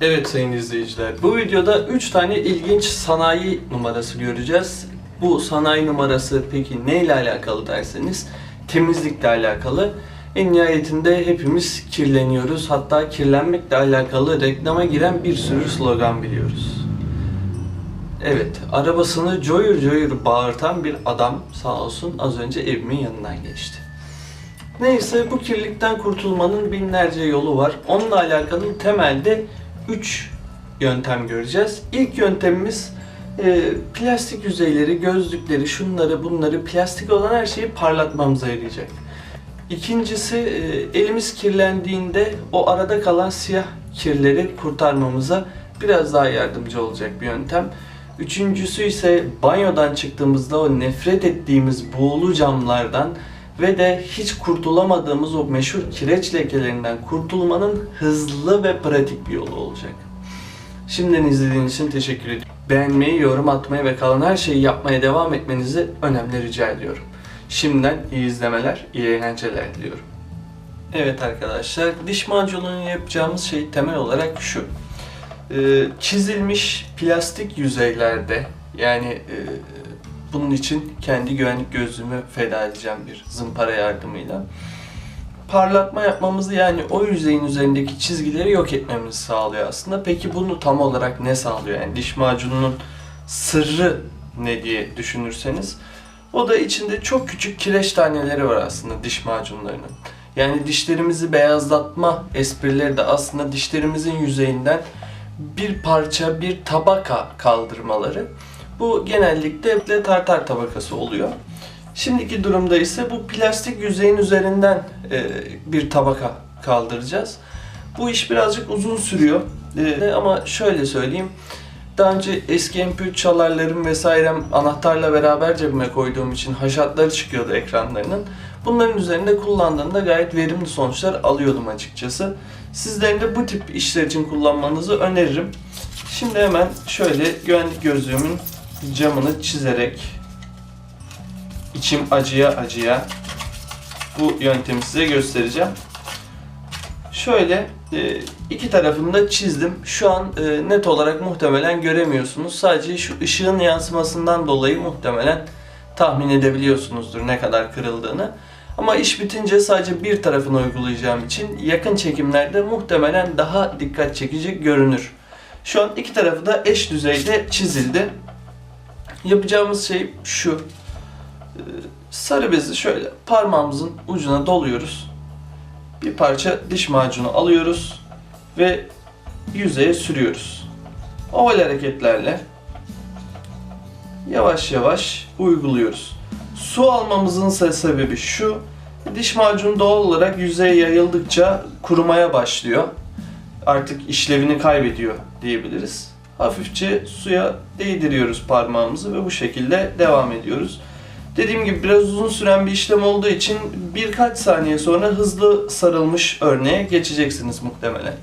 Evet sayın izleyiciler, bu videoda 3 tane ilginç sanayi numarası göreceğiz. Bu sanayi numarası peki neyle alakalı derseniz temizlikle alakalı. En nihayetinde hepimiz kirleniyoruz. Hatta kirlenmekle alakalı reklama giren bir sürü slogan biliyoruz. Evet, arabasını coyur coyur bağırtan bir adam sağ olsun az önce evimin yanından geçti. Neyse bu kirlilikten kurtulmanın binlerce yolu var. Onunla alakalı temelde 3 yöntem göreceğiz. İlk yöntemimiz e, plastik yüzeyleri, gözlükleri, şunları bunları plastik olan her şeyi parlatmamıza yarayacak. İkincisi e, elimiz kirlendiğinde o arada kalan siyah kirleri kurtarmamıza biraz daha yardımcı olacak bir yöntem. Üçüncüsü ise banyodan çıktığımızda o nefret ettiğimiz buğulu camlardan ve de hiç kurtulamadığımız o meşhur kireç lekelerinden kurtulmanın hızlı ve pratik bir yolu olacak. Şimdiden izlediğiniz için teşekkür ediyorum. Beğenmeyi, yorum atmayı ve kalan her şeyi yapmaya devam etmenizi önemli rica ediyorum. Şimdiden iyi izlemeler, iyi eğlenceler diliyorum. Evet arkadaşlar, diş macununu yapacağımız şey temel olarak şu. Ee, çizilmiş plastik yüzeylerde yani e, bunun için kendi güvenlik gözlüğümü feda edeceğim bir zımpara yardımıyla. Parlatma yapmamızı yani o yüzeyin üzerindeki çizgileri yok etmemizi sağlıyor aslında. Peki bunu tam olarak ne sağlıyor? Yani diş macununun sırrı ne diye düşünürseniz o da içinde çok küçük kireç taneleri var aslında diş macunlarının. Yani dişlerimizi beyazlatma esprileri de aslında dişlerimizin yüzeyinden bir parça, bir tabaka kaldırmaları. Bu genellikle tartar tabakası oluyor. Şimdiki durumda ise bu plastik yüzeyin üzerinden e, bir tabaka kaldıracağız. Bu iş birazcık uzun sürüyor E, ama şöyle söyleyeyim. Daha önce eski MP3 çalarlarım vesairem anahtarla beraber cebime koyduğum için haşatları çıkıyordu ekranlarının. Bunların üzerinde kullandığımda gayet verimli sonuçlar alıyordum açıkçası. Sizlerin de bu tip işler için kullanmanızı öneririm. Şimdi hemen şöyle güvenlik gözlüğümün camını çizerek içim acıya acıya bu yöntemi size göstereceğim. Şöyle e, iki tarafını da çizdim. Şu an e, net olarak muhtemelen göremiyorsunuz. Sadece şu ışığın yansımasından dolayı muhtemelen tahmin edebiliyorsunuzdur ne kadar kırıldığını. Ama iş bitince sadece bir tarafını uygulayacağım için yakın çekimlerde muhtemelen daha dikkat çekici görünür. Şu an iki tarafı da eş düzeyde çizildi. Yapacağımız şey şu. Ee, Sarı bezi şöyle parmağımızın ucuna doluyoruz. Bir parça diş macunu alıyoruz ve yüzeye sürüyoruz. Oval hareketlerle yavaş yavaş uyguluyoruz. Su almamızın sebebi şu. Diş macunu doğal olarak yüzeye yayıldıkça kurumaya başlıyor. Artık işlevini kaybediyor diyebiliriz. Hafifçe suya değdiriyoruz parmağımızı ve bu şekilde devam ediyoruz. Dediğim gibi biraz uzun süren bir işlem olduğu için birkaç saniye sonra hızlı sarılmış örneğe geçeceksiniz muhtemelen.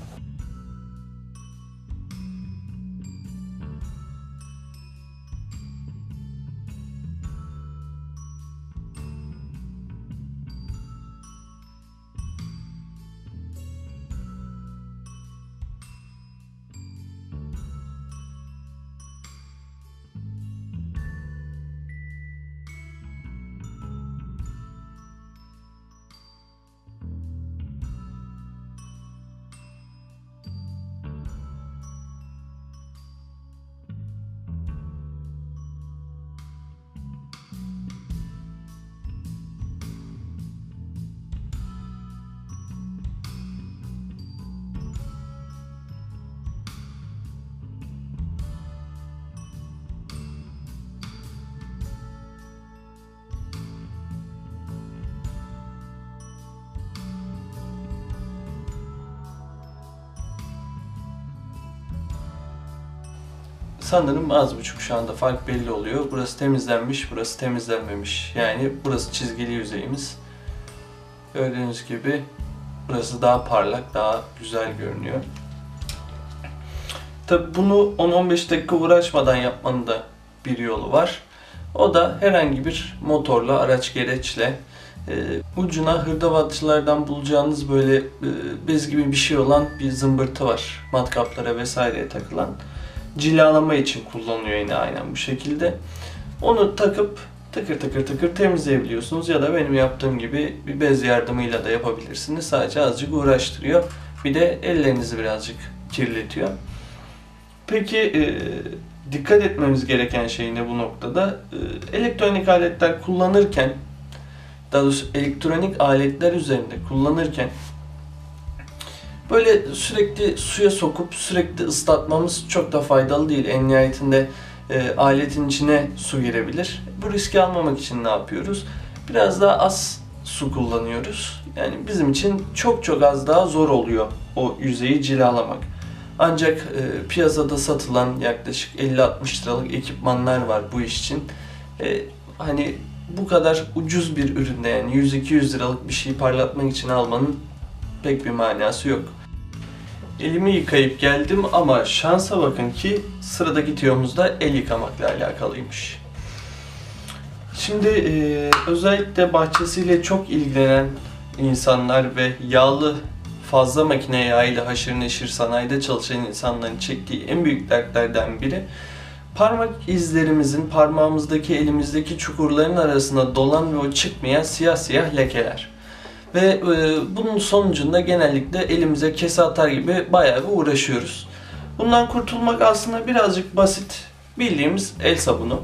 Sanırım az buçuk şu anda fark belli oluyor. Burası temizlenmiş, burası temizlenmemiş. Yani burası çizgili yüzeyimiz. Gördüğünüz gibi burası daha parlak, daha güzel görünüyor. Tabi bunu 10-15 dakika uğraşmadan yapmanın da bir yolu var. O da herhangi bir motorla, araç gereçle e, ucuna hırdavatçılardan bulacağınız böyle e, bez gibi bir şey olan bir zımbırtı var. Matkaplara vesaireye takılan. Cilalama için kullanılıyor yine aynen bu şekilde. Onu takıp tıkır tıkır tıkır temizleyebiliyorsunuz ya da benim yaptığım gibi bir bez yardımıyla da yapabilirsiniz. Sadece azıcık uğraştırıyor. Bir de ellerinizi birazcık kirletiyor. Peki e, dikkat etmemiz gereken şey ne bu noktada? E, elektronik aletler kullanırken daha doğrusu elektronik aletler üzerinde kullanırken böyle sürekli suya sokup sürekli ıslatmamız çok da faydalı değil. En nihayetinde e, aletin içine su girebilir. Bu riski almamak için ne yapıyoruz? Biraz daha az su kullanıyoruz. Yani bizim için çok çok az daha zor oluyor o yüzeyi cilalamak. Ancak e, piyasada satılan yaklaşık 50-60 liralık ekipmanlar var bu iş için. E, hani bu kadar ucuz bir üründe yani 100-200 liralık bir şeyi parlatmak için almanın pek bir manası yok. Elimi yıkayıp geldim ama şansa bakın ki sıradaki tiyomuz da el yıkamakla alakalıymış. Şimdi e, özellikle bahçesiyle çok ilgilenen insanlar ve yağlı fazla makine yağıyla haşır neşir sanayide çalışan insanların çektiği en büyük dertlerden biri parmak izlerimizin parmağımızdaki elimizdeki çukurların arasında dolan ve o çıkmayan siyah siyah lekeler. Ve e, bunun sonucunda genellikle elimize kese atar gibi bayağı bir uğraşıyoruz. Bundan kurtulmak aslında birazcık basit. Bildiğimiz el sabunu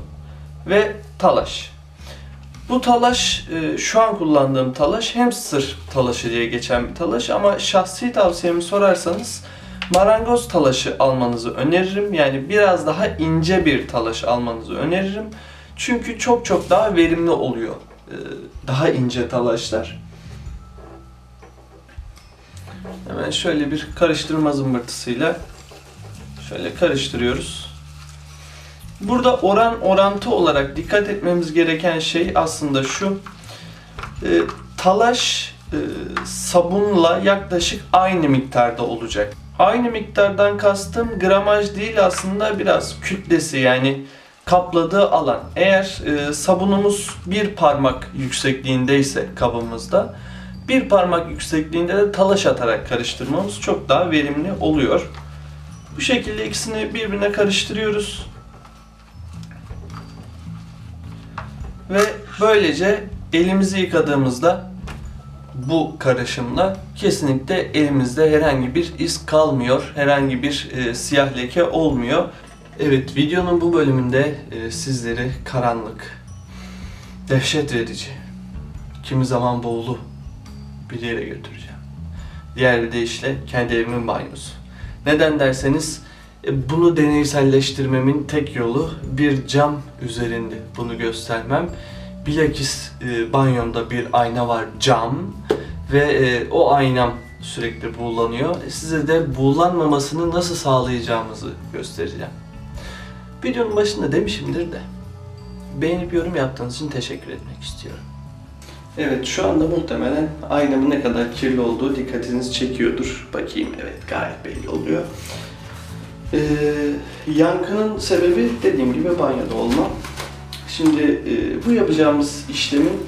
ve talaş. Bu talaş, e, şu an kullandığım talaş hamster talaşı diye geçen bir talaş ama şahsi tavsiyemi sorarsanız marangoz talaşı almanızı öneririm. Yani biraz daha ince bir talaş almanızı öneririm. Çünkü çok çok daha verimli oluyor. e, Daha ince talaşlar. Hemen şöyle bir karıştırma zımbırtısıyla şöyle karıştırıyoruz. Burada oran orantı olarak dikkat etmemiz gereken şey aslında şu. E, talaş e, sabunla yaklaşık aynı miktarda olacak. Aynı miktardan kastım gramaj değil aslında biraz kütlesi yani kapladığı alan. Eğer e, sabunumuz bir parmak yüksekliğindeyse kabımızda bir parmak yüksekliğinde de talaş atarak karıştırmamız çok daha verimli oluyor. Bu şekilde ikisini birbirine karıştırıyoruz. Ve böylece elimizi yıkadığımızda bu karışımla kesinlikle elimizde herhangi bir iz kalmıyor. Herhangi bir e, siyah leke olmuyor. Evet videonun bu bölümünde e, sizleri karanlık, dehşet verici, kimi zaman boğulu bir yere götüreceğim. Diğer deyişle kendi evimin banyosu. Neden derseniz e, bunu deneyselleştirmemin tek yolu bir cam üzerinde bunu göstermem. Bilakis e, banyomda bir ayna var cam ve e, o aynam sürekli buğulanıyor. E, Size de buğulanmamasını nasıl sağlayacağımızı göstereceğim. Videonun başında demişimdir de beğenip yorum yaptığınız için teşekkür etmek istiyorum. Evet şu anda muhtemelen aynamın ne kadar kirli olduğu dikkatinizi çekiyordur. Bakayım evet gayet belli oluyor. Ee, yankının sebebi dediğim gibi banyoda olma. Şimdi e, bu yapacağımız işlemin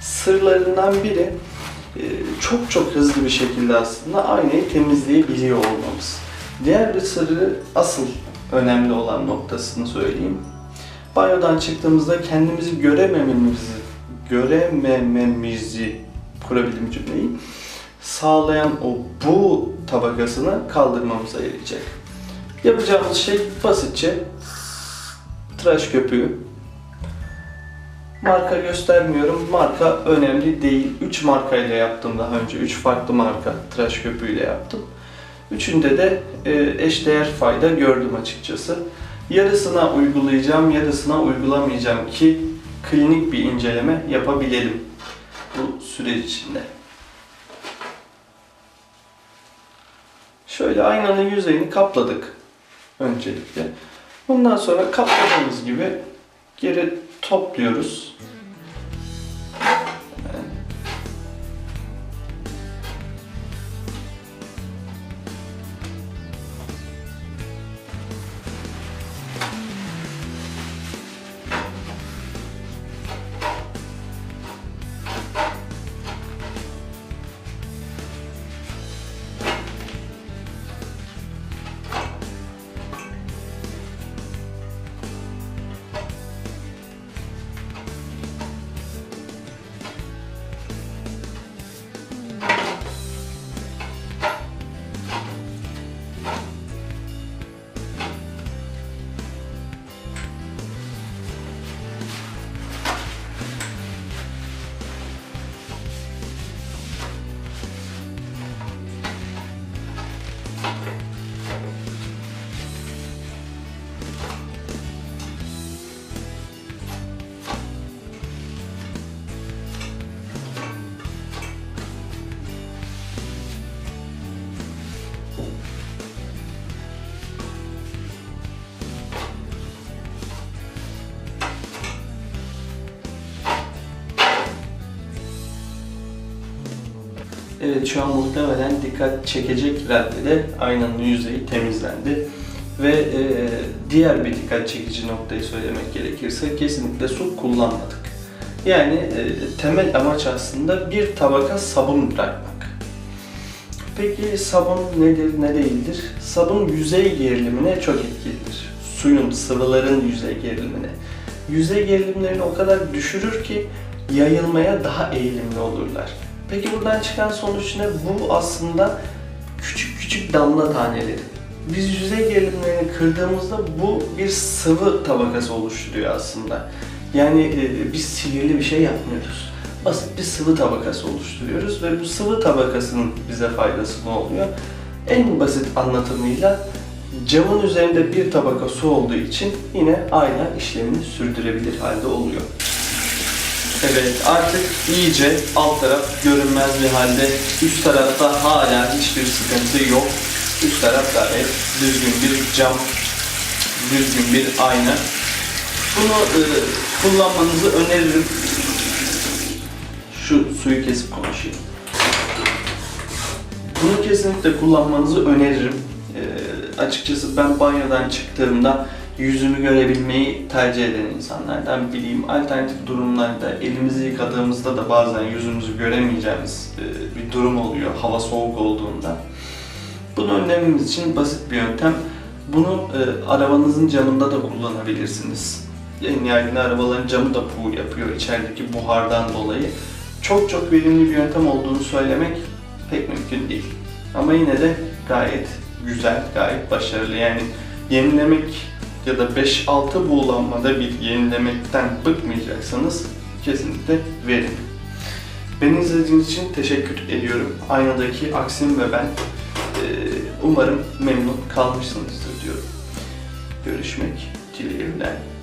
sırlarından biri e, çok çok hızlı bir şekilde aslında aynayı temizleyebiliyor olmamız. Diğer bir sırrı asıl önemli olan noktasını söyleyeyim. Banyodan çıktığımızda kendimizi göremememizi, göremememizi kurabildim cümleyi sağlayan o bu tabakasını kaldırmamıza yarayacak. Yapacağımız şey basitçe tıraş köpüğü. Marka göstermiyorum. Marka önemli değil. 3 markayla yaptım daha önce. 3 farklı marka tıraş köpüğüyle yaptım. Üçünde de e, eşdeğer fayda gördüm açıkçası. Yarısına uygulayacağım, yarısına uygulamayacağım ki klinik bir inceleme yapabilelim bu süreç içinde. Şöyle aynanın yüzeyini kapladık öncelikle. Bundan sonra kapladığımız gibi geri topluyoruz. Evet şu an muhtemelen dikkat çekecek raddede aynanın yüzeyi temizlendi. Ve e, diğer bir dikkat çekici noktayı söylemek gerekirse kesinlikle su kullanmadık. Yani e, temel amaç aslında bir tabaka sabun bırakmak. Peki sabun nedir, ne değildir? Sabun yüzey gerilimine çok etkilidir. Suyun, sıvıların yüzey gerilimine. Yüzey gerilimlerini o kadar düşürür ki yayılmaya daha eğilimli olurlar. Peki buradan çıkan sonuç ne? Bu aslında küçük küçük damla taneleri. Biz yüzey gerilimlerini kırdığımızda bu bir sıvı tabakası oluşturuyor aslında. Yani e, biz sihirli bir şey yapmıyoruz. Basit bir sıvı tabakası oluşturuyoruz ve bu sıvı tabakasının bize faydası ne oluyor? En basit anlatımıyla camın üzerinde bir tabaka su olduğu için yine ayna işlemini sürdürebilir halde oluyor. Evet artık iyice alt taraf görünmez bir halde. Üst tarafta hala hiçbir sıkıntı yok. Üst taraf gayet düzgün bir cam, düzgün bir ayna. Bunu e, kullanmanızı öneririm. Şu suyu kesip konuşayım. Bunu kesinlikle kullanmanızı öneririm. E, açıkçası ben banyodan çıktığımda yüzümü görebilmeyi tercih eden insanlardan biriyim. Alternatif durumlarda elimizi yıkadığımızda da bazen yüzümüzü göremeyeceğimiz e, bir durum oluyor hava soğuk olduğunda. Bunu önlememiz için basit bir yöntem. Bunu e, arabanızın camında da kullanabilirsiniz. En yaygın arabaların camı da buğu yapıyor içerideki buhardan dolayı. Çok çok verimli bir yöntem olduğunu söylemek pek mümkün değil. Ama yine de gayet güzel, gayet başarılı. Yani yenilemek ya da 5-6 buğulanmada bir yenilemekten bıkmayacaksanız kesinlikle verin. Beni izlediğiniz için teşekkür ediyorum. Aynadaki Aksim ve ben umarım memnun kalmışsınızdır diyorum. Görüşmek dileğiyle.